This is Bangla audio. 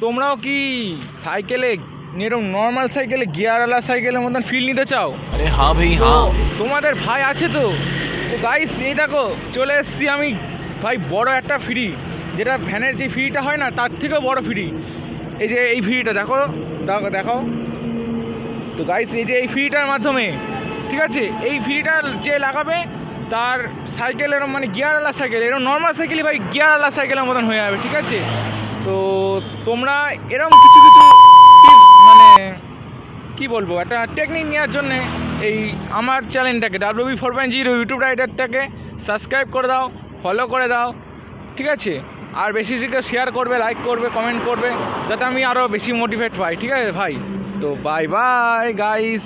তোমরাও কি সাইকেলে এরকম নর্মাল সাইকেলে গিয়ারওয়ালা সাইকেলের মতন ফিল নিতে চাও? আরে হ্যাঁ ভাই হ্যাঁ। তোমাদের ভাই আছে তো? তো গাইস এই দেখো চলে এসেছি আমি ভাই বড় একটা ফ্রি যেটা ভ্যানের যে ফ্রিটা হয় না তার থেকেও বড় ফ্রি এই যে এই ফ্রিটা দেখো দেখো দেখো। তো গাইস এই যে এই ফ্রিটার মাধ্যমে ঠিক আছে? এই ফ্রিটা যে লাগাবে তার সাইকেলের মানে গিয়ারওয়ালা সাইকেল এরকম নর্মাল সাইকেলই ভাই গিয়ারওয়ালা সাইকেলের মতন হয়ে যাবে ঠিক আছে? তো তোমরা এরকম কিছু কিছু মানে কি বলব, একটা টেকনিক নেওয়ার জন্যে এই আমার চ্যানেলটাকে W B four point zero YouTube রাইডারটাকে subscribe করে দাও ফলো করে দাও, ঠিক আছে? আর বেশি বেশি শেয়ার করবে লাইক করবে কমেন্ট করবে, যাতে আমি আরও বেশি মোটিভেট পাই, ঠিক আছে ভাই? তো বাই বাই গাইস